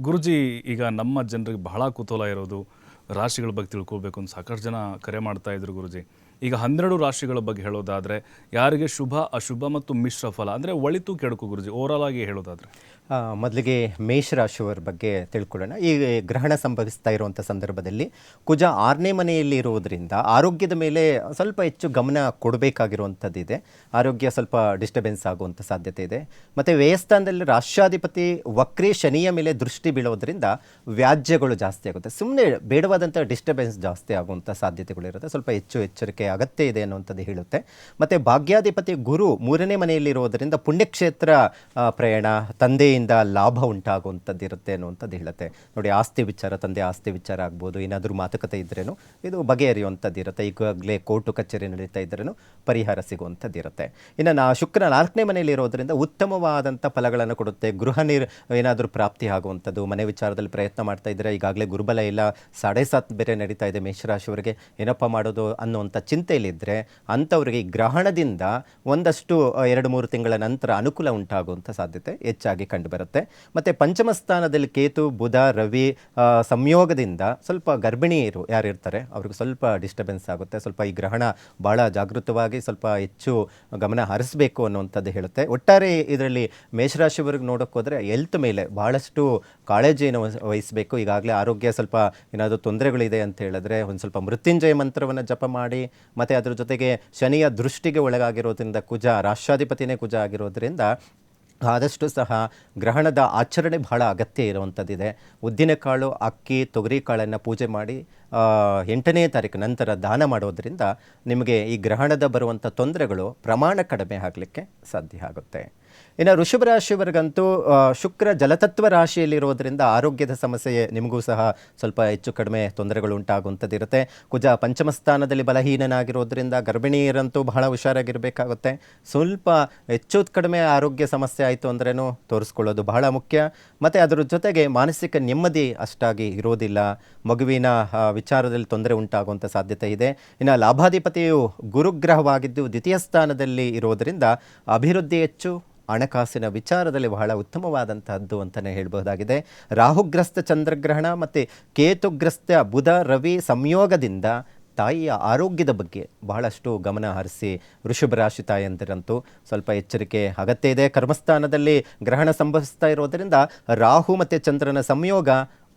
ಗುರುಜಿ, ಈಗ ನಮ್ಮ ಜನರಿಗೆ ಬಹಳ ಕುತೂಹಲ ಇರೋದು ರಾಶಿಗಳ ಬಗ್ಗೆ ತಿಳ್ಕೊಳ್ಬೇಕು ಅಂತ ಸಾಕಷ್ಟು ಜನ ಕರೆ ಮಾಡ್ತಾ ಇದ್ರು ಗುರುಜಿ. ಈಗ ಹನ್ನೆರಡು ರಾಶಿಗಳ ಬಗ್ಗೆ ಹೇಳೋದಾದ್ರೆ, ಯಾರಿಗೆ ಶುಭ, ಅಶುಭ ಮತ್ತು ಮಿಶ್ರ ಫಲ, ಅಂದರೆ ಒಳಿತು ಕೆಡಕು ಗುರುಜಿ ಓವರಾಲ್ ಆಗಿ ಹೇಳೋದಾದ್ರೆ. ಮೊದಲಿಗೆ ಮೇಷರಾಶಿಯವರ ಬಗ್ಗೆ ತಿಳ್ಕೊಳ್ಳೋಣ. ಈ ಗ್ರಹಣ ಸಂಭವಿಸ್ತಾ ಇರುವಂಥ ಸಂದರ್ಭದಲ್ಲಿ ಕುಜ ಆರನೇ ಮನೆಯಲ್ಲಿ ಇರುವುದರಿಂದ ಆರೋಗ್ಯದ ಮೇಲೆ ಸ್ವಲ್ಪ ಹೆಚ್ಚು ಗಮನ ಕೊಡಬೇಕಾಗಿರುವಂಥದ್ದಿದೆ ಆರೋಗ್ಯ ಸ್ವಲ್ಪ ಡಿಸ್ಟರ್ಬೆನ್ಸ್ ಆಗುವಂಥ ಸಾಧ್ಯತೆ ಇದೆ. ಮತ್ತು ವ್ಯಯಸ್ಥಾನದಲ್ಲಿ ರಾಷ್ಟ್ರಾಧಿಪತಿ ವಕ್ರಿ ಶನಿಯ ಮೇಲೆ ದೃಷ್ಟಿ ಬೀಳೋದ್ರಿಂದ ವ್ಯಾಜ್ಯಗಳು ಜಾಸ್ತಿ ಆಗುತ್ತೆ. ಸುಮ್ಮನೆ ಬೇಡವಾದಂಥ ಡಿಸ್ಟರ್ಬೆನ್ಸ್ ಜಾಸ್ತಿ ಆಗುವಂಥ ಸಾಧ್ಯತೆಗಳಿರುತ್ತೆ ಸ್ವಲ್ಪ ಹೆಚ್ಚು ಎಚ್ಚರಿಕೆ ಅಗತ್ಯ ಇದೆ ಅನ್ನುವಂಥದ್ದು ಹೇಳುತ್ತೆ. ಮತ್ತು ಭಾಗ್ಯಾಧಿಪತಿ ಗುರು ಮೂರನೇ ಮನೆಯಲ್ಲಿರುವುದರಿಂದ ಪುಣ್ಯಕ್ಷೇತ್ರ ಪ್ರಯಾಣ ಪ್ರಯಾಣ ತಂದೆಯಿಂದ ಲಾಭ ಉಂಟಾಗುವಂಥದ್ದು ಇರುತ್ತೆ ಅನ್ನುವಂಥದ್ದು ಹೇಳುತ್ತೆ. ನೋಡಿ, ಆಸ್ತಿ ವಿಚಾರ, ತಂದೆ ಆಸ್ತಿ ವಿಚಾರ ಆಗ್ಬೋದು, ಏನಾದರೂ ಮಾತುಕತೆ ಇದ್ರೇನು ಇದು ಬಗೆಹರಿಯುವಂಥದ್ದು ಇರುತ್ತೆ. ಈಗಾಗಲೇ ಕೋರ್ಟು ಕಚೇರಿ ನಡೀತಾ ಇದ್ರೇನು ಪರಿಹಾರ ಸಿಗುವಂಥದ್ದು ಇರುತ್ತೆ. ಇನ್ನು ನಾ ಶುಕ್ರ ನಾಲ್ಕನೇ ಮನೆಯಲ್ಲಿ ಇರೋದರಿಂದ ಉತ್ತಮವಾದಂಥ ಫಲಗಳನ್ನು ಕೊಡುತ್ತೆ. ಗೃಹ ನೀರು ಏನಾದರೂ ಪ್ರಾಪ್ತಿ ಆಗುವಂಥದ್ದು, ಮನೆ ವಿಚಾರದಲ್ಲಿ ಪ್ರಯತ್ನ ಮಾಡ್ತಾ ಇದ್ದರೆ ಈಗಾಗಲೇ ಗುರುಬಲ ಇಲ್ಲ, ಸಾಡೆ ಸಾತ್ ಬೇರೆ ನಡೀತಾ ಇದೆ ಮೇಷರಾಶಿಯವರಿಗೆ, ಏನಪ್ಪ ಮಾಡೋದು ಅನ್ನುವಂಥ ಚಿಂತೆಯಲ್ಲಿದ್ದರೆ ಅಂಥವರಿಗೆ ಗ್ರಹಣದಿಂದ ಒಂದಷ್ಟು ಎರಡು ಮೂರು ತಿಂಗಳ ನಂತರ ಅನುಕೂಲ ಉಂಟಾಗುವಂಥ ಸಾಧ್ಯತೆ ಹೆಚ್ಚಾಗಿ ಕಂಡುಬರುತ್ತೆ ಮತ್ತು ಪಂಚಮ ಸ್ಥಾನದಲ್ಲಿ ಕೇತು, ಬುಧ, ರವಿ ಸಂಯೋಗದಿಂದ ಸ್ವಲ್ಪ ಗರ್ಭಿಣಿಯರು ಯಾರು ಇರ್ತಾರೆ, ಅವ್ರಿಗೆ ಸ್ವಲ್ಪ ಡಿಸ್ಟರ್ಬೆನ್ಸ್ ಆಗುತ್ತೆ. ಸ್ವಲ್ಪ ಈ ಗ್ರಹಣ ಭಾಳ ಜಾಗೃತವಾಗಿ ಸ್ವಲ್ಪ ಹೆಚ್ಚು ಗಮನ ಹರಿಸಬೇಕು ಅನ್ನುವಂಥದ್ದು ಹೇಳುತ್ತೆ. ಒಟ್ಟಾರೆ ಇದರಲ್ಲಿ ಮೇಷರಾಶಿವರೆಗೆ ನೋಡೋಕ್ಕೋದ್ರೆ ಹೆಲ್ತ್ ಮೇಲೆ ಭಾಳಷ್ಟು ಕಾಳಜಿಯನ್ನು ವಹಿಸ್- ವಹಿಸಬೇಕು. ಈಗಾಗಲೇ ಆರೋಗ್ಯ ಸ್ವಲ್ಪ ಏನಾದರೂ ತೊಂದರೆಗಳಿದೆ ಅಂತ ಹೇಳಿದ್ರೆ ಒಂದು ಸ್ವಲ್ಪ ಮೃತ್ಯುಂಜಯ ಮಂತ್ರವನ್ನು ಜಪ ಮಾಡಿ, ಮತ್ತು ಅದರ ಜೊತೆಗೆ ಶನಿಯ ದೃಷ್ಟಿಗೆ ಒಳಗಾಗಿರೋದ್ರಿಂದ ಕುಜ, ರಾಷ್ಟ್ರಾಧಿಪತಿನೇ ಕುಜ ಆಗಿರೋದ್ರಿಂದ ಆದಷ್ಟು ಸಹ ಗ್ರಹಣದ ಆಚರಣೆ ಬಹಳ ಅಗತ್ಯ ಇರುವಂಥದ್ದಿದೆ. ಉದ್ದಿನಕಾಳು ಅಕ್ಕಿ, ತೊಗರಿ ಕಾಳನ್ನು ಪೂಜೆ ಮಾಡಿ ಎಂಟನೇ ತಾರೀಕು ನಂತರ ದಾನ ಮಾಡೋದರಿಂದ ನಿಮಗೆ ಈ ಗ್ರಹಣದ ಬರುವಂಥ ತೊಂದರೆಗಳು ಪ್ರಮಾಣ ಕಡಿಮೆ ಆಗಲಿಕ್ಕೆ ಸಾಧ್ಯ ಆಗುತ್ತೆ. ಇನ್ನು ಋಷಭ ರಾಶಿಯವರಿಗಂತೂ ಶುಕ್ರ ಜಲತತ್ವ ರಾಶಿಯಲ್ಲಿರೋದ್ರಿಂದ ಆರೋಗ್ಯದ ಸಮಸ್ಯೆ ನಿಮಗೂ ಸಹ ಸ್ವಲ್ಪ ಹೆಚ್ಚು ಕಡಿಮೆ ತೊಂದರೆಗಳು ಉಂಟಾಗುವಂಥದ್ದಿರುತ್ತೆ. ಕುಜ ಪಂಚಮ ಸ್ಥಾನದಲ್ಲಿ ಬಲಹೀನನಾಗಿರೋದ್ರಿಂದ ಗರ್ಭಿಣಿಯರಂತೂ ಬಹಳ ಹುಷಾರಾಗಿರಬೇಕಾಗುತ್ತೆ. ಸ್ವಲ್ಪ ಹೆಚ್ಚು ಕಡಿಮೆ ಆರೋಗ್ಯ ಸಮಸ್ಯೆ ಆಯಿತು ಅಂದ್ರೇನು ತೋರಿಸ್ಕೊಳ್ಳೋದು ಬಹಳ ಮುಖ್ಯ. ಮತ್ತು ಅದರ ಜೊತೆಗೆ ಮಾನಸಿಕ ನೆಮ್ಮದಿ ಅಷ್ಟಾಗಿ ಇರೋದಿಲ್ಲ ಮಗುವಿನ ವಿಚಾರದಲ್ಲಿ ತೊಂದರೆ ಉಂಟಾಗುವಂಥ ಸಾಧ್ಯತೆ ಇದೆ. ಇನ್ನು ಲಾಭಾಧಿಪತಿಯು ಗುರುಗ್ರಹವಾಗಿದ್ದು ದ್ವಿತೀಯ ಸ್ಥಾನದಲ್ಲಿ ಇರೋದರಿಂದ ಅಭಿವೃದ್ಧಿ ಹೆಚ್ಚು ಹಣಕಾಸಿನ ವಿಚಾರದಲ್ಲಿ ಬಹಳ ಉತ್ತಮವಾದಂತಹದ್ದು ಅಂತಲೇ ಹೇಳಬಹುದಾಗಿದೆ. ರಾಹುಗ್ರಸ್ತ ಚಂದ್ರಗ್ರಹಣ ಮತ್ತು ಕೇತುಗ್ರಸ್ತ ಬುಧ ರವಿ ಸಂಯೋಗದಿಂದ ತಾಯಿಯ ಆರೋಗ್ಯದ ಬಗ್ಗೆ ಬಹಳಷ್ಟು ಗಮನ ಹರಿಸಿ ವೃಷಭ ರಾಶಿ ತಾಯಂದಿರಂತೂ ಸ್ವಲ್ಪ ಎಚ್ಚರಿಕೆ ಅಗತ್ಯ ಇದೆ. ಕರ್ಮಸ್ಥಾನದಲ್ಲಿ ಗ್ರಹಣ ಸಂಭವಿಸ್ತಾ ಇರೋದರಿಂದ ರಾಹು ಮತ್ತು ಚಂದ್ರನ ಸಂಯೋಗ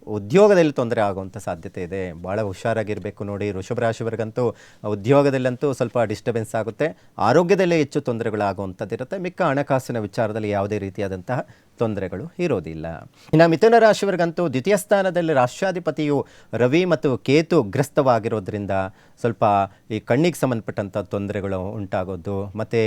ಉದ್ಯೋಗದಲ್ಲಿ ತೊಂದರೆ ಆಗುವಂಥ ಸಾಧ್ಯತೆ ಇದೆ. ಭಾಳ ಹುಷಾರಾಗಿರಬೇಕು ನೋಡಿ. ವೃಷಭ ರಾಶಿವರೆಗಂತೂ ಉದ್ಯೋಗದಲ್ಲಂತೂ ಸ್ವಲ್ಪ ಡಿಸ್ಟರ್ಬೆನ್ಸ್ ಆಗುತ್ತೆ. ಆರೋಗ್ಯದಲ್ಲೇ ಹೆಚ್ಚು ತೊಂದರೆಗಳು ಇರುತ್ತೆ. ಮಿಕ್ಕ ಹಣಕಾಸಿನ ವಿಚಾರದಲ್ಲಿ ಯಾವುದೇ ರೀತಿಯಾದಂತಹ ತೊಂದರೆಗಳು ಇರೋದಿಲ್ಲ. ಇನ್ನು ಮಿಥುನ ರಾಶಿಯವರಿಗಂತೂ ದ್ವಿತೀಯ ಸ್ಥಾನದಲ್ಲಿ ರಾಷ್ಟ್ರಾಧಿಪತಿಯು ರವಿ ಮತ್ತು ಕೇತು ಗ್ರಸ್ತವಾಗಿರೋದ್ರಿಂದ ಸ್ವಲ್ಪ ಈ ಕಣ್ಣಿಗೆ ಸಂಬಂಧಪಟ್ಟಂಥ ತೊಂದರೆಗಳು ಉಂಟಾಗೋದು. ಮತ್ತು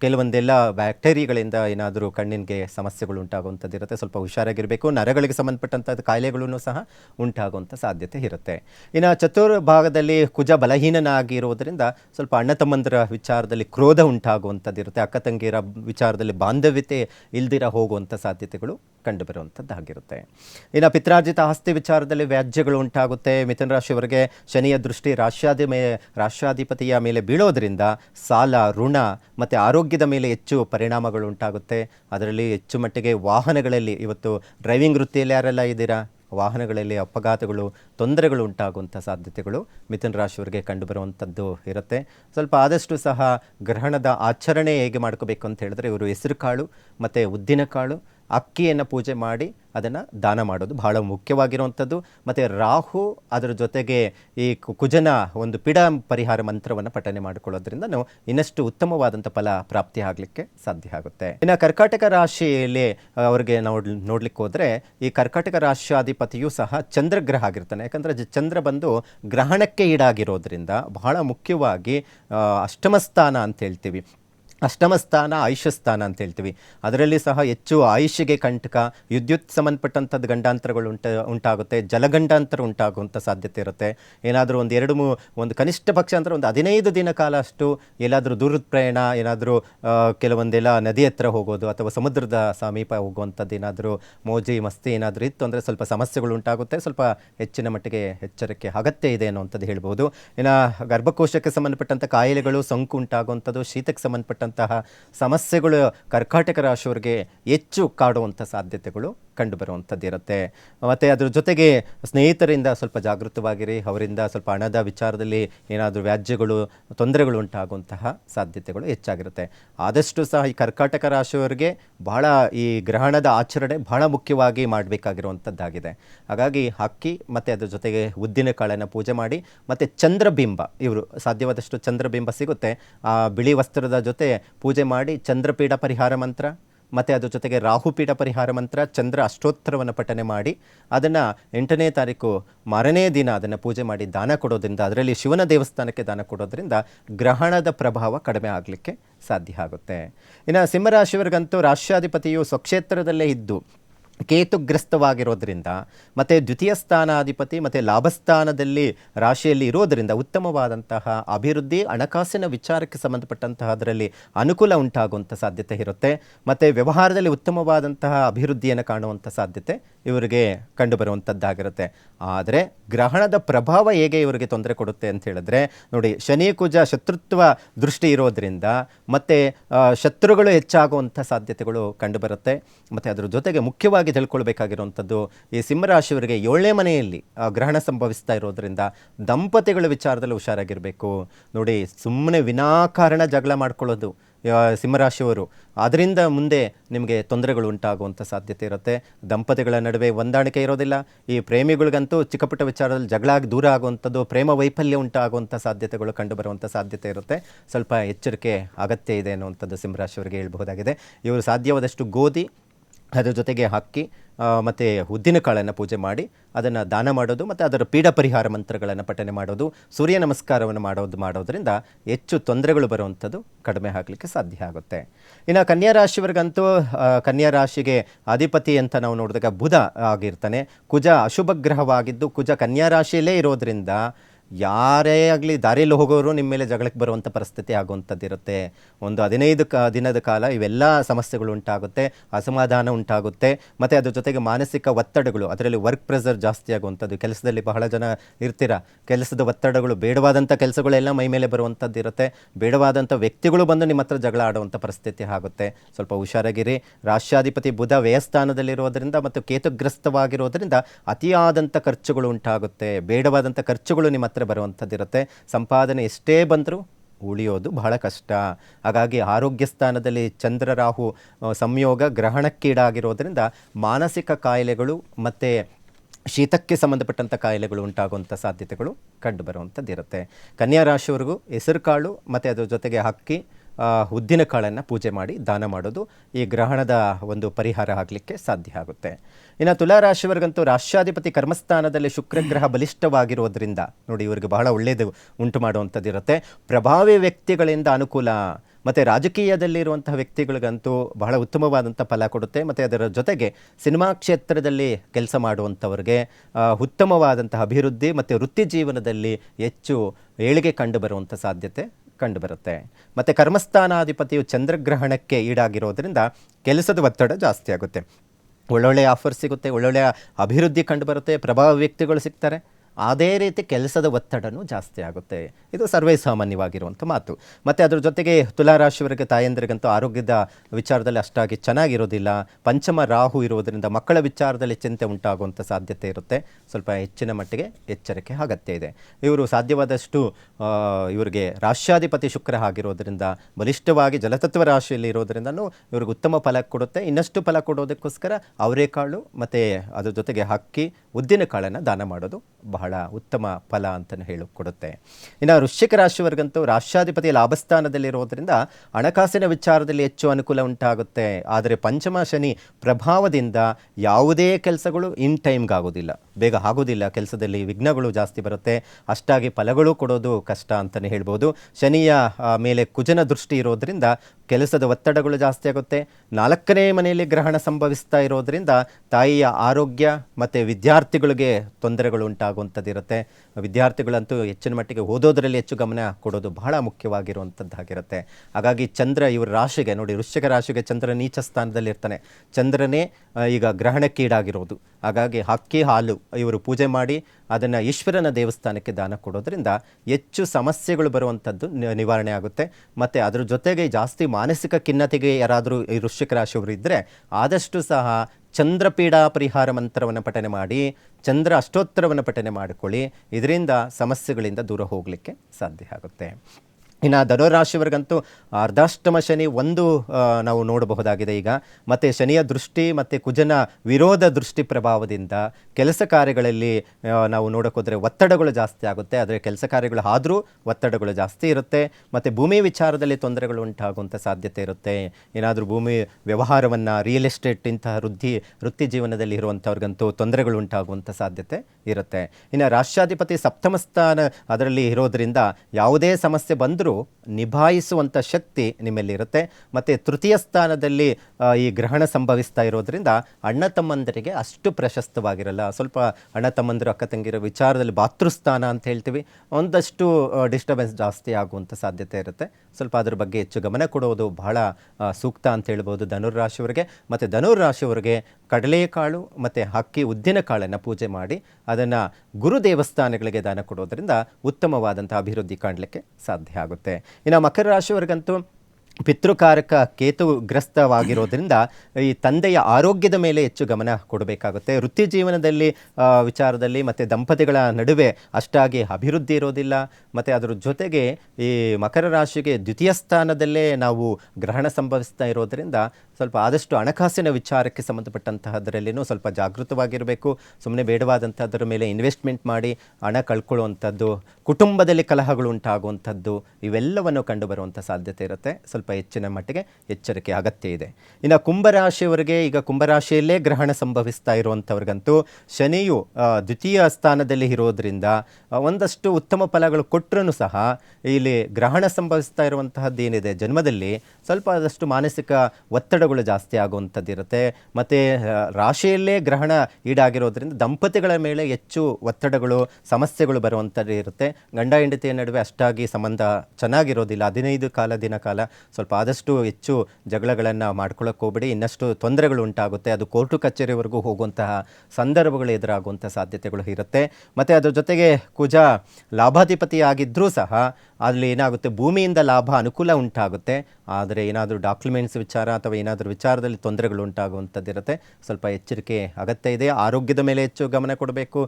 ಕೆಲವೊಂದೆಲ್ಲ ಬ್ಯಾಕ್ಟೀರಿಯಾಗಳಿಂದ ಏನಾದರೂ ಕಣ್ಣಿನಗೆ ಸಮಸ್ಯೆಗಳು ಉಂಟಾಗುವಂಥದ್ದು ಇರುತ್ತೆ. ಸ್ವಲ್ಪ ಹುಷಾರಾಗಿರಬೇಕು. ನರಗಳಿಗೆ ಸಂಬಂಧಪಟ್ಟಂಥದ್ದು ಕಾಯಿಲೆಗಳೂ ಸಹ ಉಂಟಾಗುವಂಥ ಸಾಧ್ಯತೆ ಇರುತ್ತೆ. ಇನ್ನು ಚತುರ್ ಭಾಗದಲ್ಲಿ ಕುಜ ಬಲಹೀನಾಗಿರುವುದರಿಂದ ಸ್ವಲ್ಪ ಅಣ್ಣ ತಮ್ಮಂದರ ವಿಚಾರದಲ್ಲಿ ಕ್ರೋಧ ಉಂಟಾಗುವಂಥದ್ದು ಇರುತ್ತೆ. ಅಕ್ಕ ತಂಗಿಯರ ವಿಚಾರದಲ್ಲಿ ಬಾಂಧವ್ಯತೆ ಇಲ್ದಿರ ಹೋಗುವಂಥ ಸಾಧ್ಯತೆಗಳು ಕಂಡುಬರುವಂಥದ್ದಾಗಿರುತ್ತೆ ಇನ್ನು ಪಿತ್ರಾರ್ಜಿತ ಆಸ್ತಿ ವಿಚಾರದಲ್ಲಿ ವ್ಯಾಜ್ಯಗಳು ಉಂಟಾಗುತ್ತೆ. ಮಿಥುನ ರಾಶಿಯವರಿಗೆ ಶನಿಯ ದೃಷ್ಟಿ ರಾಷ್ಟ್ರಾಧಿ ಮೇ, ರಾಷ್ಟ್ರಾಧಿಪತಿಯ ಮೇಲೆ ಬೀಳೋದ್ರಿಂದ ಸಾಲ, ಋಣ ಮತ್ತು ಆರೋಗ್ಯದ ಮೇಲೆ ಹೆಚ್ಚು ಪರಿಣಾಮಗಳು ಉಂಟಾಗುತ್ತೆ. ಅದರಲ್ಲಿ ಹೆಚ್ಚು ಮಟ್ಟಿಗೆ ವಾಹನಗಳಲ್ಲಿ ಇವತ್ತು ಡ್ರೈವಿಂಗ್ ವೃತ್ತಿಯಲ್ಲಿ ಯಾರೆಲ್ಲ ಇದ್ದೀರಾ? ವಾಹನಗಳಲ್ಲಿ ಅಪಘಾತಗಳು, ತೊಂದರೆಗಳು ಉಂಟಾಗುವಂಥ ಸಾಧ್ಯತೆಗಳು ಮಿಥುನ ರಾಶಿಯವರಿಗೆ ಕಂಡುಬರುವಂಥದ್ದು ಇರುತ್ತೆ. ಸ್ವಲ್ಪ ಆದಷ್ಟು ಸಹ ಗ್ರಹಣದ ಆಚರಣೆ ಹೇಗೆ ಮಾಡ್ಕೋಬೇಕು ಅಂತ ಹೇಳಿದ್ರೆ ಇವರು ಹೆಸರು ಕಾಳು ಮತ್ತು ಉದ್ದಿನ ಕಾಳು ಅಕ್ಕಿಯನ್ನು ಪೂಜೆ ಮಾಡಿ ಅದನ್ನು ದಾನ ಮಾಡೋದು ಬಹಳ ಮುಖ್ಯವಾಗಿರುವಂಥದ್ದು. ಮತ್ತು ರಾಹು ಅದರ ಜೊತೆಗೆ ಈ ಕುಜನ ಒಂದು ಪಿಡ ಪರಿಹಾರ ಮಂತ್ರವನ್ನು ಪಠನೆ ಮಾಡಿಕೊಳ್ಳೋದ್ರಿಂದ ನಾವು ಇನ್ನಷ್ಟು ಉತ್ತಮವಾದಂಥ ಫಲ ಪ್ರಾಪ್ತಿ ಆಗಲಿಕ್ಕೆ ಸಾಧ್ಯ ಆಗುತ್ತೆ. ಇನ್ನು ಕರ್ಕಾಟಕ ರಾಶಿಯಲ್ಲಿ ಅವರಿಗೆ ನೋಡ್, ನೋಡ್ಲಿಕ್ಕೆ ಹೋದರೆ ಈ ಕರ್ಕಾಟಕ ರಾಶ್ಯಾಧಿಪತಿಯು ಸಹ ಚಂದ್ರಗ್ರಹ ಆಗಿರ್ತಾನೆ. ಯಾಕಂದರೆ ಚಂದ್ರ ಬಂದು ಗ್ರಹಣಕ್ಕೆ ಈಡಾಗಿರೋದ್ರಿಂದ ಬಹಳ ಮುಖ್ಯವಾಗಿ ಅಷ್ಟಮಸ್ಥಾನ ಅಷ್ಟಮ ಸ್ಥಾನ ಅಂತ ಹೇಳ್ತೀವಿ. ಅಷ್ಟಮ ಸ್ಥಾನ ಆಯುಷ್ಯ ಸ್ಥಾನ ಅಂತ ಹೇಳ್ತೀವಿ. ಅದರಲ್ಲಿ ಸಹ ಹೆಚ್ಚು ಆಯುಷ್ಯಗೆ ಕಂಟಕ, ವಿದ್ಯುತ್ ಸಂಬಂಧಪಟ್ಟಂಥದ್ದು ಗಂಡಾಂತರಗಳು ಉಂಟ, ಉಂಟಾಗುತ್ತೆ, ಜಲಗಂಡಾಂತರ ಉಂಟಾಗುವಂಥ ಸಾಧ್ಯತೆ ಇರುತ್ತೆ. ಏನಾದರೂ ಒಂದು ಎರಡು ಮೂ, ಒಂದು ಕನಿಷ್ಠ ಪಕ್ಷ ಅಂದರೆ ಒಂದು ಹದಿನೈದು ದಿನ ಕಾಲ ಅಷ್ಟು ಎಲ್ಲಾದರೂ ದೂರದ ಪ್ರಯಾಣ ಏನಾದರೂ ಕೆಲವೊಂದೆಲ್ಲ ನದಿ ಹತ್ರ ಹೋಗೋದು ಅಥವಾ ಸಮುದ್ರದ ಸಮೀಪ ಹೋಗುವಂಥದ್ದು ಏನಾದರೂ ಮೋಜಿ, ಮಸ್ತಿ ಏನಾದರೂ ಇತ್ತು ಅಂದರೆ ಸ್ವಲ್ಪ ಸಮಸ್ಯೆಗಳು ಉಂಟಾಗುತ್ತೆ. ಸ್ವಲ್ಪ ಹೆಚ್ಚಿನ ಮಟ್ಟಿಗೆ ಎಚ್ಚರಿಕೆ ಅಗತ್ಯ ಇದೆ ಅನ್ನುವಂಥದ್ದು ಹೇಳ್ಬೋದು. ಇನ್ನು ಗರ್ಭಕೋಶಕ್ಕೆ ಸಂಬಂಧಪಟ್ಟಂಥ ಕಾಯಿಲೆಗಳು, ಸೋಂಕು ಉಂಟಾಗುವಂಥದ್ದು, ಶೀತಕ್ಕೆ ಸಂಬಂಧಪಟ್ಟಂತಹ ಸಮಸ್ಯೆಗಳು ಕರ್ಕಾಟಕ ರಾಶಿಯವರಿಗೆ ಹೆಚ್ಚು ಕಾಡುವಂಥ ಸಾಧ್ಯತೆಗಳು. ಕಂಡುಬರುವಂಥದ್ದು ಬರುವಂಥದ್ದಿರುತ್ತೆ ಮತ್ತು ಅದ್ರ ಜೊತೆಗೆ ಸ್ನೇಹಿತರಿಂದ ಸ್ವಲ್ಪ ಜಾಗೃತವಾಗಿರಿ, ಅವರಿಂದ ಸ್ವಲ್ಪ ಹಣದ ವಿಚಾರದಲ್ಲಿ ಏನಾದರೂ ವ್ಯಾಜ್ಯಗಳು, ತೊಂದರೆಗಳು ಉಂಟಾಗುವಂತಹ ಸಾಧ್ಯತೆಗಳು ಹೆಚ್ಚಾಗಿರುತ್ತೆ. ಆದಷ್ಟು ಸಹ ಈ ಕರ್ಕಾಟಕ ರಾಶಿಯವರಿಗೆ ಬಹಳ ಈ ಗ್ರಹಣದ ಆಚರಣೆ ಬಹಳ ಮುಖ್ಯವಾಗಿ ಮಾಡಬೇಕಾಗಿರುವಂಥದ್ದಾಗಿದೆ. ಹಾಗಾಗಿ ಅಕ್ಕಿ ಮತ್ತು ಅದ್ರ ಜೊತೆಗೆ ಉದ್ದಿನ ಕಾಳನ್ನು ಪೂಜೆ ಮಾಡಿ, ಮತ್ತು ಚಂದ್ರಬಿಂಬ, ಇವರು ಸಾಧ್ಯವಾದಷ್ಟು ಚಂದ್ರಬಿಂಬ ಸಿಗುತ್ತೆ. ಆ ಬಿಳಿ ವಸ್ತ್ರದ ಜೊತೆ ಪೂಜೆ ಮಾಡಿ, ಚಂದ್ರಪೀಠ ಪರಿಹಾರ ಮಂತ್ರ ಮತ್ತು ಅದ್ರ ಜೊತೆಗೆ ರಾಹುಪೀಠ ಪರಿಹಾರ ಮಂತ್ರ, ಚಂದ್ರ ಅಷ್ಟೋತ್ತರವನ್ನು ಪಠನೆ ಮಾಡಿ, ಅದನ್ನು ಎಂಟನೇ ತಾರೀಕು ಮಾರನೇ ದಿನ ಅದನ್ನು ಪೂಜೆ ಮಾಡಿ ದಾನ ಕೊಡೋದ್ರಿಂದ, ಅದರಲ್ಲಿ ಶಿವನ ದೇವಸ್ಥಾನಕ್ಕೆ ದಾನ ಕೊಡೋದ್ರಿಂದ ಗ್ರಹಣದ ಪ್ರಭಾವ ಕಡಿಮೆ ಆಗಲಿಕ್ಕೆ ಸಾಧ್ಯ ಆಗುತ್ತೆ. ಇನ್ನು ಸಿಂಹರಾಶಿಯವರಿಗಂತೂ ರಾಷ್ಟ್ರಾಧಿಪತಿಯು ಸ್ವಕ್ಷೇತ್ರದಲ್ಲೇ ಇದ್ದು ಕೇತುಗ್ರಸ್ತವಾಗಿರೋದ್ರಿಂದ, ಮತ್ತು ದ್ವಿತೀಯ ಸ್ಥಾನಾಧಿಪತಿ ಮತ್ತು ಲಾಭಸ್ಥಾನದಲ್ಲಿ ರಾಶಿಯಲ್ಲಿ ಇರೋದರಿಂದ ಉತ್ತಮವಾದಂತಹ ಅಭಿವೃದ್ಧಿ, ಹಣಕಾಸಿನ ವಿಚಾರಕ್ಕೆ ಸಂಬಂಧಪಟ್ಟಂತಹ ಅದರಲ್ಲಿ ಅನುಕೂಲ ಉಂಟಾಗುವಂಥ ಸಾಧ್ಯತೆ ಇರುತ್ತೆ. ಮತ್ತು ವ್ಯವಹಾರದಲ್ಲಿ ಉತ್ತಮವಾದಂತಹ ಅಭಿವೃದ್ಧಿಯನ್ನು ಕಾಣುವಂಥ ಸಾಧ್ಯತೆ ಇವರಿಗೆ ಕಂಡುಬರುವಂಥದ್ದಾಗಿರುತ್ತೆ ಆದರೆ ಗ್ರಹಣದ ಪ್ರಭಾವ ಹೇಗೆ ಇವರಿಗೆ ತೊಂದರೆ ಕೊಡುತ್ತೆ ಅಂತ ಹೇಳಿದ್ರೆ, ನೋಡಿ ಶನಿ ಕುಜ ಶತ್ರುತ್ವ ದೃಷ್ಟಿ ಇರೋದರಿಂದ ಮತ್ತು ಶತ್ರುಗಳು ಹೆಚ್ಚಾಗುವಂಥ ಸಾಧ್ಯತೆಗಳು ಕಂಡುಬರುತ್ತೆ. ಮತ್ತು ಅದರ ಜೊತೆಗೆ ಮುಖ್ಯವಾಗಿ ತಿಳ್ಕೊಳ್ಬೇಕಾಗಿರುವಂಥದ್ದು ಈ ಸಿಂಹರಾಶಿಯವರಿಗೆ ಏಳನೇ ಮನೆಯಲ್ಲಿ ಗ್ರಹಣ ಸಂಭವಿಸ್ತಾ ಇರೋದ್ರಿಂದ ದಂಪತಿಗಳ ವಿಚಾರದಲ್ಲಿ ಹುಷಾರಾಗಿರಬೇಕು. ನೋಡಿ ಸುಮ್ಮನೆ ವಿನಾಕಾರಣ ಜಗಳ ಮಾಡ್ಕೊಳ್ಳೋದು ಸಿಂಹರಾಶಿಯವರು. ಅದರಿಂದ ಮುಂದೆ ನಿಮಗೆ ತೊಂದರೆಗಳು ಉಂಟಾಗುವಂಥ ಸಾಧ್ಯತೆ ಇರುತ್ತೆ. ದಂಪತಿಗಳ ನಡುವೆ ಹೊಂದಾಣಿಕೆ ಇರೋದಿಲ್ಲ. ಈ ಪ್ರೇಮಿಗಳಿಗಂತೂ ಚಿಕ್ಕಪುಟ್ಟ ವಿಚಾರದಲ್ಲಿ ಜಗಳಾಗಿ ದೂರ ಆಗುವಂಥದ್ದು, ಪ್ರೇಮ ವೈಫಲ್ಯ ಉಂಟಾಗುವಂಥ ಸಾಧ್ಯತೆಗಳು ಕಂಡುಬರುವಂಥ ಸಾಧ್ಯತೆ ಇರುತ್ತೆ. ಸ್ವಲ್ಪ ಎಚ್ಚರಿಕೆ ಅಗತ್ಯ ಇದೆ ಅನ್ನುವಂಥದ್ದು ಸಿಂಹರಾಶಿಯವರಿಗೆ ಹೇಳಬಹುದಾಗಿದೆ. ಇವರು ಸಾಧ್ಯವಾದಷ್ಟು ಗೋಧಿ ಅದರ ಜೊತೆಗೆ ಹಕ್ಕಿ ಮತ್ತು ಉದ್ದಿನ ಕಾಳನ್ನು ಪೂಜೆ ಮಾಡಿ, ಅದನ್ನು ದಾನ ಮಾಡೋದು ಮತ್ತು ಅದರ ಪೀಡ ಪರಿಹಾರ ಮಂತ್ರಗಳನ್ನು ಪಠನೆ ಮಾಡೋದು, ಸೂರ್ಯ ನಮಸ್ಕಾರವನ್ನು ಮಾಡೋದು, ಮಾಡೋದರಿಂದ ಹೆಚ್ಚು ತೊಂದರೆಗಳು ಬರುವಂಥದ್ದು ಕಡಿಮೆ ಆಗಲಿಕ್ಕೆ ಸಾಧ್ಯ ಆಗುತ್ತೆ. ಇನ್ನು ಕನ್ಯಾ ರಾಶಿಯವರಿಗಂತೂ ಕನ್ಯಾ ರಾಶಿಗೆ ಅಧಿಪತಿ ಅಂತ ನಾವು ನೋಡಿದಾಗ ಬುಧ ಆಗಿರ್ತಾನೆ. ಕುಜ ಅಶುಭ ಗ್ರಹವಾಗಿದ್ದು ಕುಜ ಕನ್ಯಾ ರಾಶಿಯಲ್ಲೇ ಇರೋದ್ರಿಂದ ಯಾರೇ ಆಗಲಿ ದಾರಿಯಲ್ಲಿ ಹೋಗೋರು ನಿಮ್ಮ ಮೇಲೆ ಜಗಳಕ್ಕೆ ಬರುವಂಥ ಪರಿಸ್ಥಿತಿ ಆಗುವಂಥದ್ದಿರುತ್ತೆ. ಒಂದು ಹದಿನೈದು ಕ, ದಿನದ ಕಾಲ ಇವೆಲ್ಲ ಸಮಸ್ಯೆಗಳು ಉಂಟಾಗುತ್ತೆ, ಅಸಮಾಧಾನ ಉಂಟಾಗುತ್ತೆ, ಮತ್ತು ಅದ್ರ ಜೊತೆಗೆ ಮಾನಸಿಕ ಒತ್ತಡಗಳು, ಅದರಲ್ಲಿ ವರ್ಕ್ ಪ್ರೆಷರ್ ಜಾಸ್ತಿ ಆಗುವಂಥದ್ದು, ಕೆಲಸದಲ್ಲಿ ಬಹಳ ಜನ ಇರ್ತೀರ, ಕೆಲಸದ ಒತ್ತಡಗಳು, ಬೇಡವಾದಂಥ ಕೆಲಸಗಳೆಲ್ಲ ಮೈ ಮೇಲೆ ಬರುವಂಥದ್ದು ಇರುತ್ತೆ ಬೇಡವಾದಂಥ ವ್ಯಕ್ತಿಗಳು ಬಂದು ನಿಮ್ಮ ಹತ್ರ ಜಗಳ ಆಡುವಂಥ ಪರಿಸ್ಥಿತಿ ಆಗುತ್ತೆ. ಸ್ವಲ್ಪ ಹುಷಾರಾಗಿರಿ, ರಾಷ್ಟ್ರಾಧಿಪತಿ ಬುಧ ವ್ಯಯಸ್ಥಾನದಲ್ಲಿರೋದ್ರಿಂದ ಮತ್ತು ಕೇತುಗ್ರಸ್ತವಾಗಿರೋದ್ರಿಂದ ಅತಿಯಾದಂಥ ಖರ್ಚುಗಳು ಉಂಟಾಗುತ್ತೆ, ಬೇಡವಾದಂಥ ಖರ್ಚುಗಳು ನಿಮ್ಮ ಬರುವಂಥದ್ದು ಇರುತ್ತೆ ಸಂಪಾದನೆ ಎಷ್ಟೇ ಬಂದರೂ ಉಳಿಯೋದು ಬಹಳ ಕಷ್ಟ. ಹಾಗಾಗಿ ಆರೋಗ್ಯ ಸ್ಥಾನದಲ್ಲಿ ಚಂದ್ರ ರಾಹು ಆ, ಸಂಯೋಗ ಗ್ರಹಣಕ್ಕೀಡಾಗಿರೋದ್ರಿಂದ ಮಾನಸಿಕ ಕಾಯಿಲೆಗಳು ಮತ್ತು ಶೀತಕ್ಕೆ ಸಂಬಂಧಪಟ್ಟಂಥ ಕಾಯಿಲೆಗಳು ಉಂಟಾಗುವಂಥ ಸಾಧ್ಯತೆಗಳು ಕಂಡುಬರುವಂಥದ್ದಿರುತ್ತೆ. ಕನ್ಯಾ ರಾಶಿಯವರೆಗೂ ಹೆಸರುಕಾಳು ಮತ್ತು ಅದರ ಜೊತೆಗೆ ಅಕ್ಕಿ ಆ, ಉದ್ದಿನ ಕಾಳನ್ನು ಪೂಜೆ ಮಾಡಿ ದಾನ ಮಾಡೋದು ಈ ಗ್ರಹಣದ ಒಂದು ಪರಿಹಾರ ಆಗಲಿಕ್ಕೆ ಸಾಧ್ಯ ಆಗುತ್ತೆ. ಇನ್ನು ತುಲಾ ರಾಶಿಯವರಿಗಂತೂ ರಾಷ್ಟ್ರಾಧಿಪತಿ ಕರ್ಮಸ್ಥಾನದಲ್ಲಿ ಶುಕ್ರಗ್ರಹ ಬಲಿಷ್ಠವಾಗಿರೋದ್ರಿಂದ ನೋಡಿ ಇವರಿಗೆ ಬಹಳ ಒಳ್ಳೆಯದು ಉಂಟು ಮಾಡುವಂಥದ್ದಿರುತ್ತೆ ಪ್ರಭಾವಿ ವ್ಯಕ್ತಿಗಳಿಂದ ಅನುಕೂಲ, ಮತ್ತು ರಾಜಕೀಯದಲ್ಲಿರುವಂತಹ ವ್ಯಕ್ತಿಗಳಿಗಂತೂ ಬಹಳ ಉತ್ತಮವಾದಂಥ ಫಲ ಕೊಡುತ್ತೆ. ಮತ್ತು ಅದರ ಜೊತೆಗೆ ಸಿನಿಮಾ ಕ್ಷೇತ್ರದಲ್ಲಿ ಕೆಲಸ ಮಾಡುವಂಥವ್ರಿಗೆ ಉತ್ತಮವಾದಂತಹ ಅಭಿವೃದ್ಧಿ ಮತ್ತು ವೃತ್ತಿ ಜೀವನದಲ್ಲಿ ಹೆಚ್ಚು ಏಳಿಗೆ ಕಂಡುಬರುವಂಥ ಸಾಧ್ಯತೆ ಕಂಡುಬರುತ್ತೆ. ಮತ್ತು ಕರ್ಮಸ್ಥಾನಾಧಿಪತಿಯು ಚಂದ್ರಗ್ರಹಣಕ್ಕೆ ಈಡಾಗಿರೋದ್ರಿಂದ ಕೆಲಸದ ಒತ್ತಡ ಜಾಸ್ತಿ ಆಗುತ್ತೆ ಒಳ್ಳೊಳ್ಳೆ ಆಫರ್ ಸಿಗುತ್ತೆ, ಒಳ್ಳೊಳ್ಳೆಯ ಅಭಿವೃದ್ಧಿ ಕಂಡುಬರುತ್ತೆ, ಪ್ರಭಾವ ವ್ಯಕ್ತಿಗಳು ಸಿಗ್ತಾರೆ. ಅದೇ ರೀತಿ ಕೆಲಸದ ಒತ್ತಡನೂ ಜಾಸ್ತಿ ಆಗುತ್ತೆ. ಇದು ಸರ್ವೇ ಸಾಮಾನ್ಯವಾಗಿರುವಂಥ ಮಾತು. ಮತ್ತು ಅದರ ಜೊತೆಗೆ ತುಲಾರಾಶಿಯವರಿಗೆ ತಾಯಂದಿರಿಗಂತೂ ಆರೋಗ್ಯದ ವಿಚಾರದಲ್ಲಿ ಅಷ್ಟಾಗಿ ಚೆನ್ನಾಗಿರೋದಿಲ್ಲ. ಪಂಚಮ ರಾಹು ಇರುವುದರಿಂದ ಮಕ್ಕಳ ವಿಚಾರದಲ್ಲಿ ಚಿಂತೆ ಉಂಟಾಗುವಂಥ ಸಾಧ್ಯತೆ ಇರುತ್ತೆ. ಸ್ವಲ್ಪ ಹೆಚ್ಚಿನ ಮಟ್ಟಿಗೆ ಎಚ್ಚರಿಕೆ ಅಗತ್ಯ ಇದೆ. ಇವರು ಸಾಧ್ಯವಾದಷ್ಟು ಇವರಿಗೆ ರಾಶ್ಯಾಧಿಪತಿ ಶುಕ್ರ ಆಗಿರೋದರಿಂದ, ಬಲಿಷ್ಠವಾಗಿ ಜಲತತ್ವ ರಾಶಿಯಲ್ಲಿ ಇರೋದರಿಂದ ಇವ್ರಿಗೆ ಉತ್ತಮ ಫಲ ಕೊಡುತ್ತೆ. ಇನ್ನಷ್ಟು ಫಲ ಕೊಡೋದಕ್ಕೋಸ್ಕರ ಅವರೆಕಾಳು ಮತ್ತು ಅದರ ಜೊತೆಗೆ ಅಕ್ಕಿ ಉದ್ದಿನ ಕಾಳನ್ನು ದಾನ ಮಾಡೋದು ಬಹಳ ಉತ್ತಮ ಫಲ ಅಂತಲೇ ಹೇಳಿ ಕೊಡುತ್ತೆ ಇನ್ನು ವೃಶ್ಚಿಕ ರಾಶಿವರ್ಗಂತೂ ರಾಷ್ಟ್ರಾಧಿಪತಿ ಲಾಭಸ್ಥಾನದಲ್ಲಿರೋದ್ರಿಂದ ಹಣಕಾಸಿನ ವಿಚಾರದಲ್ಲಿ ಹೆಚ್ಚು ಅನುಕೂಲ ಉಂಟಾಗುತ್ತೆ. ಆದರೆ ಪಂಚಮ ಶನಿ ಪ್ರಭಾವದಿಂದ ಯಾವುದೇ ಕೆಲಸಗಳು ಇನ್ ಟೈಮ್ಗೆ ಆಗೋದಿಲ್ಲ ಬೇಗ ಆಗೋದಿಲ್ಲ ಕೆಲಸದಲ್ಲಿ ವಿಘ್ನಗಳು ಜಾಸ್ತಿ ಬರುತ್ತೆ, ಅಷ್ಟಾಗಿ ಫಲಗಳು ಕೊಡೋದು ಕಷ್ಟ ಅಂತಲೇ ಹೇಳ್ಬೋದು. ಶನಿಯ ಮೇಲೆ ಕುಜನ ದೃಷ್ಟಿ ಇರೋದ್ರಿಂದ ಕೆಲಸದ ಒತ್ತಡಗಳು ಜಾಸ್ತಿ ಆಗುತ್ತೆ. ನಾಲ್ಕನೇ ಮನೆಯಲ್ಲಿ ಗ್ರಹಣ ಸಂಭವಿಸ್ತಾ ಇರೋದ್ರಿಂದ ತಾಯಿಯ ಆರೋಗ್ಯ ಮತ್ತು ವಿದ್ಯಾರ್ಥಿಗಳಿಗೆ ತೊಂದರೆಗಳು ಉಂಟಾಗುವಂಥದ್ದಿರುತ್ತೆ ವಿದ್ಯಾರ್ಥಿಗಳಂತೂ ಹೆಚ್ಚಿನ ಮಟ್ಟಿಗೆ ಓದೋದರಲ್ಲಿ ಹೆಚ್ಚು ಗಮನ ಕೊಡೋದು ಬಹಳ ಮುಖ್ಯವಾಗಿರುವಂಥದ್ದಾಗಿರುತ್ತೆ ಹಾಗಾಗಿ ಚಂದ್ರ ಇವರ ರಾಶಿಗೆ, ನೋಡಿ ವೃಶ್ಚಿಕ ರಾಶಿಗೆ ಚಂದ್ರ ನೀಚ ಸ್ಥಾನದಲ್ಲಿ ಇರ್ತಾನೆ ಚಂದ್ರನೇ ಈಗ ಗ್ರಹಣಕ್ಕೀಡಾಗಿರೋದು. ಹಾಗಾಗಿ ಅಕ್ಕಿ ಹಾಲು ಇವರು ಪೂಜೆ ಮಾಡಿ ಅದನ್ನು ಈಶ್ವರನ ದೇವಸ್ಥಾನಕ್ಕೆ ದಾನ ಕೊಡೋದ್ರಿಂದ ಹೆಚ್ಚು ಸಮಸ್ಯೆಗಳು ಬರುವಂಥದ್ದು ನಿವಾರಣೆ ಆಗುತ್ತೆ. ಮತ್ತು ಅದರ ಜೊತೆಗೆ ಜಾಸ್ತಿ ಮಾನಸಿಕ ಖಿನ್ನತೆಗೆ ಯಾರಾದರೂ ಈ ವೃಶ್ಚಿಕ ರಾಶಿಯವರು ಇದ್ದರೆ ಆದಷ್ಟು ಸಹ ಚಂದ್ರಪೀಡಾ ಪರಿಹಾರ ಮಂತ್ರವನ್ನು ಪಠನೆ ಮಾಡಿ, ಚಂದ್ರ ಅಷ್ಟೋತ್ತರವನ್ನು ಪಠನೆ ಮಾಡಿಕೊಳ್ಳಿ. ಇದರಿಂದ ಸಮಸ್ಯೆಗಳಿಂದ ದೂರ ಹೋಗಲಿಕ್ಕೆ ಸಾಧ್ಯ ಆಗುತ್ತೆ. ಇನ್ನು ಧನುರಾಶಿಯವರಿಗಂತೂ ಅರ್ಧಾಷ್ಟಮ ಶನಿ ಒಂದು ನಾವು ನೋಡಬಹುದಾಗಿದೆ ಈಗ. ಮತ್ತು ಶನಿಯ ದೃಷ್ಟಿ ಮತ್ತು ಕುಜನ ವಿರೋಧ ದೃಷ್ಟಿ ಪ್ರಭಾವದಿಂದ ಕೆಲಸ ಕಾರ್ಯಗಳಲ್ಲಿ ನಾವು ನೋಡೋಕ್ಕೋದ್ರೆ ಒತ್ತಡಗಳು ಜಾಸ್ತಿ ಆಗುತ್ತೆ. ಆದರೆ ಕೆಲಸ ಕಾರ್ಯಗಳು ಆದರೂ ಒತ್ತಡಗಳು ಜಾಸ್ತಿ ಇರುತ್ತೆ. ಮತ್ತು ಭೂಮಿ ವಿಚಾರದಲ್ಲಿ ತೊಂದರೆಗಳು ಉಂಟಾಗುವಂಥ ಸಾಧ್ಯತೆ ಇರುತ್ತೆ. ಏನಾದರೂ ಭೂಮಿ ವ್ಯವಹಾರವನ್ನು ರಿಯಲ್ ಎಸ್ಟೇಟ್ ಇಂತಹ ವೃದ್ಧಿ, ವೃತ್ತಿ ಜೀವನದಲ್ಲಿ ಇರುವಂಥವ್ರಿಗಂತೂ ತೊಂದರೆಗಳು ಉಂಟಾಗುವಂಥ ಸಾಧ್ಯತೆ ಇರುತ್ತೆ. ಇನ್ನು ರಾಷ್ಟ್ರಾಧಿಪತಿ ಸಪ್ತಮ ಸ್ಥಾನ ಅದರಲ್ಲಿ ಇರೋದರಿಂದ ಯಾವುದೇ ಸಮಸ್ಯೆ ಬಂದರೂ ನಿಭಾಯಿಸುವಂಥ ಶಕ್ತಿ ನಿಮ್ಮಲ್ಲಿರುತ್ತೆ. ಮತ್ತು ತೃತೀಯ ಸ್ಥಾನದಲ್ಲಿ ಈ ಗ್ರಹಣ ಸಂಭವಿಸ್ತಾ ಇರೋದ್ರಿಂದ ಅಣ್ಣ ತಮ್ಮಂದರಿಗೆ ಅಷ್ಟು ಪ್ರಶಸ್ತವಾಗಿರಲ್ಲ. ಸ್ವಲ್ಪ ಅಣ್ಣ ತಮ್ಮಂದಿರು, ಅಕ್ಕ ತಂಗಿರೋ ವಿಚಾರದಲ್ಲಿ ಭಾತೃಸ್ಥಾನ ಅಂತ ಹೇಳ್ತೀವಿ. ಒಂದಷ್ಟು ಡಿಸ್ಟರ್ಬೆನ್ಸ್ ಜಾಸ್ತಿ ಆಗುವಂಥ ಸಾಧ್ಯತೆ ಇರುತ್ತೆ. ಸ್ವಲ್ಪ ಅದ್ರ ಬಗ್ಗೆ ಹೆಚ್ಚು ಗಮನ ಕೊಡೋದು ಬಹಳ ಸೂಕ್ತ ಅಂತ ಹೇಳ್ಬೋದು ಧನುರ್ರಾಶಿಯವರಿಗೆ. ಮತ್ತು ಧನುರ್ರಾಶಿಯವರಿಗೆ ಕಡಲೆಕಾಳು ಮತ್ತು ಅಕ್ಕಿ ಉದ್ದಿನ ಕಾಳನ್ನು ಪೂಜೆ ಮಾಡಿ ಅದನ್ನು ಗುರು ದೇವಸ್ಥಾನಗಳಿಗೆ ದಾನ ಕೊಡೋದರಿಂದ ಉತ್ತಮವಾದಂಥ ಅಭಿವೃದ್ಧಿ ಕಾಣಲಿಕ್ಕೆ ಸಾಧ್ಯ ಆಗುತ್ತೆ. ಇನ್ನು ಮಕರ ರಾಶಿಯವರಿಗಂತೂ ಪಿತೃಕಾರಕ ಕೇತುಗ್ರಸ್ತವಾಗಿರೋದ್ರಿಂದ ಈ ತಂದೆಯ ಆರೋಗ್ಯದ ಮೇಲೆ ಹೆಚ್ಚು ಗಮನ ಕೊಡಬೇಕಾಗುತ್ತೆ. ವೃತ್ತಿ ಜೀವನದಲ್ಲಿ ವಿಚಾರದಲ್ಲಿ ಮತ್ತು ದಂಪತಿಗಳ ನಡುವೆ ಅಷ್ಟಾಗಿ ಅಭಿವೃದ್ಧಿ ಇರೋದಿಲ್ಲ. ಮತ್ತು ಅದರ ಜೊತೆಗೆ ಈ ಮಕರ ರಾಶಿಗೆ ದ್ವಿತೀಯ ಸ್ಥಾನದಲ್ಲೇ ನಾವು ಗ್ರಹಣ ಸಂಭವಿಸ್ತಾ ಇರೋದರಿಂದ ಸ್ವಲ್ಪ ಆದಷ್ಟು ಹಣಕಾಸಿನ ವಿಚಾರಕ್ಕೆ ಸಂಬಂಧಪಟ್ಟಂತಹದರಲ್ಲಿನೂ ಸ್ವಲ್ಪ ಜಾಗೃತವಾಗಿರಬೇಕು. ಸುಮ್ಮನೆ ಬೇಡವಾದಂಥದ್ರ ಮೇಲೆ ಇನ್ವೆಸ್ಟ್ಮೆಂಟ್ ಮಾಡಿ ಹಣ ಕಳ್ಕೊಳ್ಳುವಂಥದ್ದು ಕುಟುಂಬದಲ್ಲಿ ಕಲಹಗಳು ಉಂಟಾಗುವಂಥದ್ದು ಇವೆಲ್ಲವನ್ನು ಕಂಡುಬರುವಂಥ ಸಾಧ್ಯತೆ ಇರುತ್ತೆ. ಸ್ವಲ್ಪ ಹೆಚ್ಚಿನ ಮಟ್ಟಿಗೆ ಎಚ್ಚರಿಕೆ ಅಗತ್ಯ ಇದೆ. ಇನ್ನು ಕುಂಭರಾಶಿಯವರಿಗೆ ಈಗ ಕುಂಭರಾಶಿಯಲ್ಲೇ ಗ್ರಹಣ ಸಂಭವಿಸ್ತಾ ಇರುವಂಥವ್ರಿಗಂತೂ ಶನಿಯು ದ್ವಿತೀಯ ಸ್ಥಾನದಲ್ಲಿ ಇರೋದ್ರಿಂದ ಒಂದಷ್ಟು ಉತ್ತಮ ಫಲಗಳು ಕೊಟ್ಟರೂ ಸಹ ಇಲ್ಲಿ ಗ್ರಹಣ ಸಂಭವಿಸ್ತಾ ಇರುವಂತಹದ್ದು ಏನಿದೆ ಜನ್ಮದಲ್ಲಿ ಸ್ವಲ್ಪ ಆದಷ್ಟು ಮಾನಸಿಕ ಒತ್ತಡಗಳು ಜಾಸ್ತಿ ಆಗುವಂಥದ್ದು ಇರುತ್ತೆ. ಮತ್ತು ರಾಶಿಯಲ್ಲೇ ಗ್ರಹಣ ಈಡಾಗಿರೋದ್ರಿಂದ ದಂಪತಿಗಳ ಮೇಲೆ ಹೆಚ್ಚು ಒತ್ತಡಗಳು, ಸಮಸ್ಯೆಗಳು ಬರುವಂಥದ್ದು ಇರುತ್ತೆ. ಗಂಡ ಹೆಂಡತಿಯ ನಡುವೆ ಅಷ್ಟಾಗಿ ಸಂಬಂಧ ಚೆನ್ನಾಗಿರೋದಿಲ್ಲ. ಹದಿನೈದು ಕಾಲ, ದಿನ ಕಾಲ ಸ್ವಲ್ಪ ಆದಷ್ಟು ಹೆಚ್ಚು ಜಗಳಗಳನ್ನು ಮಾಡ್ಕೊಳ್ಳೋಕೆ ಹೋಗ್ಬಿಡಿ. ಇನ್ನಷ್ಟು ತೊಂದರೆಗಳು ಉಂಟಾಗುತ್ತೆ. ಅದು ಕೋರ್ಟು ಕಚೇರಿವರೆಗೂ ಹೋಗುವಂತಹ ಸಂದರ್ಭಗಳು ಎದುರಾಗುವಂಥ ಸಾಧ್ಯತೆಗಳು ಇರುತ್ತೆ. ಮತ್ತು ಅದರ ಜೊತೆಗೆ ಕುಜ ಲಾಭಾಧಿಪತಿ ಆಗಿದ್ದರೂ ಸಹ ಅಲ್ಲಿ ಏನಾಗುತ್ತೆ? ಭೂಮಿಯಿಂದ ಲಾಭ ಅನುಕೂಲ ಉಂಟಾಗುತ್ತೆ. ಆದರೆ ಏನಾದರೂ ಡಾಕ್ಯುಮೆಂಟ್ಸ್ ವಿಚಾರ ಅಥವಾ ಏನಾದರೂ ವಿಚಾರದಲ್ಲಿ ತೊಂದರೆಗಳು ಉಂಟಾಗುವಂಥದ್ದಿರುತ್ತೆ ಸ್ವಲ್ಪ ಎಚ್ಚರಿಕೆ ಅಗತ್ಯ ಇದೆ. ಆರೋಗ್ಯದ ಮೇಲೆ ಹೆಚ್ಚು ಗಮನ ಕೊಡಬೇಕು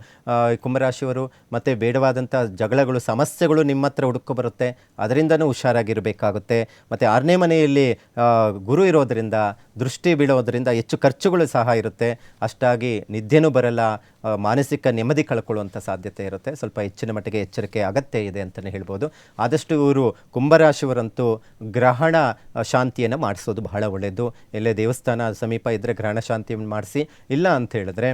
ಕುಂಭರಾಶಿಯವರು. ಮತ್ತು ಬೇಡವಾದಂಥ ಜಗಳಗಳು, ಸಮಸ್ಯೆಗಳು ನಿಮ್ಮ ಹತ್ರ ಹುಡುಕೋ ಬರುತ್ತೆ. ಅದರಿಂದನೂ ಹುಷಾರಾಗಿರಬೇಕಾಗುತ್ತೆ. ಮತ್ತು ಆರನೇ ಮನೆಯಲ್ಲಿ ಗುರು ಇರೋದರಿಂದ, ದೃಷ್ಟಿ ಬೀಳೋದರಿಂದ ಹೆಚ್ಚು ಖರ್ಚುಗಳು ಸಹ ಇರುತ್ತೆ. ಅಷ್ಟಾಗಿ ನಿದ್ದೆನೂ ಬರಲ್ಲ ಮಾನಸಿಕ ನೆಮ್ಮದಿ ಕಳ್ಕೊಳ್ಳುವಂಥ ಸಾಧ್ಯತೆ ಇರುತ್ತೆ. ಸ್ವಲ್ಪ ಹೆಚ್ಚಿನ ಮಟ್ಟಿಗೆ ಎಚ್ಚರಿಕೆ ಅಗತ್ಯ ಇದೆ ಅಂತಲೇ ಹೇಳ್ಬೋದು. ಆದಷ್ಟು ಇವರು ಕುಂಭರಾಶಿಯವರಂತೂ ಗ್ರಹಣ ಶಾಂತಿಯನ್ನು ಮಾಡಿಸೋದು ಬಹಳ ಒಳ್ಳೆಯದು ಎಲ್ಲೇ ದೇವಸ್ಥಾನ ಸಮೀಪ ಇದ್ದರೆ ಗ್ರಹಣ ಶಾಂತಿಯನ್ನು ಮಾಡಿಸಿ, ಇಲ್ಲ ಅಂತ ಹೇಳಿದ್ರೆ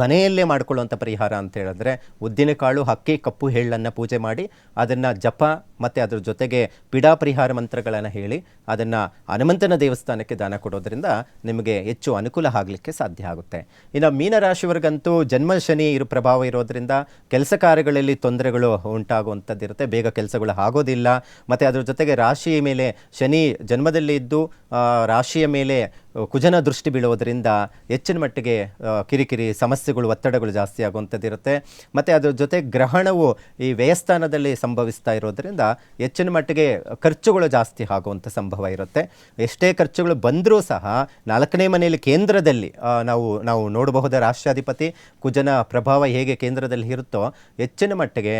ಮನೆಯಲ್ಲೇ ಮಾಡ್ಕೊಳ್ಳುವಂಥ ಪರಿಹಾರ ಅಂತ ಹೇಳಿದ್ರೆ ಉದ್ದಿನಕಾಳು ಹಕ್ಕಿ, ಕಪ್ಪು, ಎಳ್ಳನ್ನು ಪೂಜೆ ಮಾಡಿ ಅದನ್ನು ಜಪ ಮತ್ತು ಅದ್ರ ಜೊತೆಗೆ ಪಿಡಾ ಪರಿಹಾರ ಮಂತ್ರಗಳನ್ನು ಹೇಳಿ ಅದನ್ನು ಹನುಮಂತನ ದೇವಸ್ಥಾನಕ್ಕೆ ದಾನ ಕೊಡೋದ್ರಿಂದ ನಿಮಗೆ ಹೆಚ್ಚು ಅನುಕೂಲ ಆಗಲಿಕ್ಕೆ ಸಾಧ್ಯ ಆಗುತ್ತೆ. ಇನ್ನು ಮೀನರಾಶಿವರ್ಗಂತೂ ಜನ್ಮ ಶನಿ ಇರೋ ಪ್ರಭಾವ ಇರೋದ್ರಿಂದ ಕೆಲಸ ಕಾರ್ಯಗಳಲ್ಲಿ ತೊಂದರೆಗಳು ಉಂಟಾಗುವಂಥದ್ದಿರುತ್ತೆ. ಬೇಗ ಕೆಲಸಗಳು ಆಗೋದಿಲ್ಲ. ಮತ್ತು ಅದ್ರ ಜೊತೆಗೆ ರಾಶಿಯ ಮೇಲೆ ಶನಿ ಜನ್ಮದಲ್ಲಿ ಇದ್ದು ರಾಶಿಯ ಮೇಲೆ ಕುಜನ ದೃಷ್ಟಿ ಬೀಳೋದರಿಂದ ಹೆಚ್ಚಿನ ಮಟ್ಟಿಗೆ ಕಿರಿಕಿರಿ ಸಮಸ್ಯೆಗಳು, ಒತ್ತಡಗಳು ಜಾಸ್ತಿ ಆಗುವಂಥದ್ದಿರುತ್ತೆ ಮತ್ತು ಅದ್ರ ಜೊತೆ ಗ್ರಹಣವು ಈ ವ್ಯಯಸ್ಥಾನದಲ್ಲಿ ಸಂಭವಿಸ್ತಾ ಇರೋದರಿಂದ ಹೆಚ್ಚಿನ ಮಟ್ಟಿಗೆ ಖರ್ಚುಗಳು ಜಾಸ್ತಿ ಆಗುವಂಥ ಸಂಭವ ಇರುತ್ತೆ. ಎಷ್ಟೇ ಖರ್ಚುಗಳು ಬಂದರೂ ಸಹ ನಾಲ್ಕನೇ ಮನೆಯಲ್ಲಿ ಕೇಂದ್ರದಲ್ಲಿ ನಾವು ನಾವು ನೋಡಬಹುದ ರಾಷ್ಟ್ರಾಧಿಪತಿ ಕುಜನ ಪ್ರಭಾವ ಹೇಗೆ ಕೇಂದ್ರದಲ್ಲಿ ಇರುತ್ತೋ, ಹೆಚ್ಚಿನ ಮಟ್ಟಿಗೆ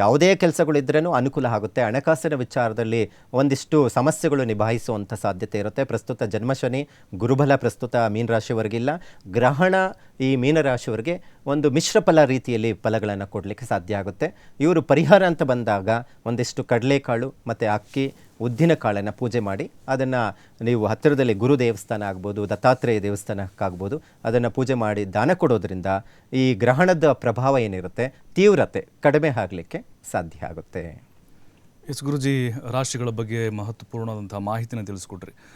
ಯಾವುದೇ ಕೆಲಸಗಳಿದ್ರೂ ಅನುಕೂಲ ಆಗುತ್ತೆ. ಹಣಕಾಸಿನ ವಿಚಾರದಲ್ಲಿ ಒಂದಿಷ್ಟು ಸಮಸ್ಯೆಗಳು ನಿಭಾಯಿಸುವಂಥ ಸಾಧ್ಯತೆ ಇರುತ್ತೆ. ಪ್ರಸ್ತುತ ಜನ್ಮಶನಿ, ಗುರುಬಲ ಪ್ರಸ್ತುತ ಮೀನರಾಶಿಯವರೆಗಿಲ್ಲ ಗ್ರಹಣ ಈ ಮೀನರಾಶಿಯವರಿಗೆ ಒಂದು ಮಿಶ್ರ ಫಲ ರೀತಿಯಲ್ಲಿ ಫಲಗಳನ್ನು ಕೊಡಲಿಕ್ಕೆ ಸಾಧ್ಯ ಆಗುತ್ತೆ. ಇವರು ಪರಿಹಾರ ಅಂತ ಬಂದಾಗ ಒಂದಿಷ್ಟು ಕಡಲೆಕಾಳು ಮತ್ತು ಅಕ್ಕಿ ಉದ್ದಿನ ಕಾಳನ್ನು ಪೂಜೆ ಮಾಡಿ, ಅದನ್ನು ನೀವು ಹತ್ತಿರದಲ್ಲಿ ಗುರು ದೇವಸ್ಥಾನ ಆಗ್ಬೋದು, ದತ್ತಾತ್ರೇಯ ದೇವಸ್ಥಾನಕ್ಕಾಗ್ಬೋದು ಅದನ್ನು ಪೂಜೆ ಮಾಡಿ ದಾನ ಕೊಡೋದ್ರಿಂದ ಈ ಗ್ರಹಣದ ಪ್ರಭಾವ ಏನಿರುತ್ತೆ? ತೀವ್ರತೆ ಕಡಿಮೆ ಆಗಲಿಕ್ಕೆ ಸಾಧ್ಯ ಆಗುತ್ತೆ. ಎಸ್ ಗುರುಜಿ, ರಾಶಿಗಳ ಬಗ್ಗೆ ಮಹತ್ವಪೂರ್ಣವಾದಂಥ ಮಾಹಿತಿನ ತಿಳಿಸ್ಕೊಟ್ರಿ.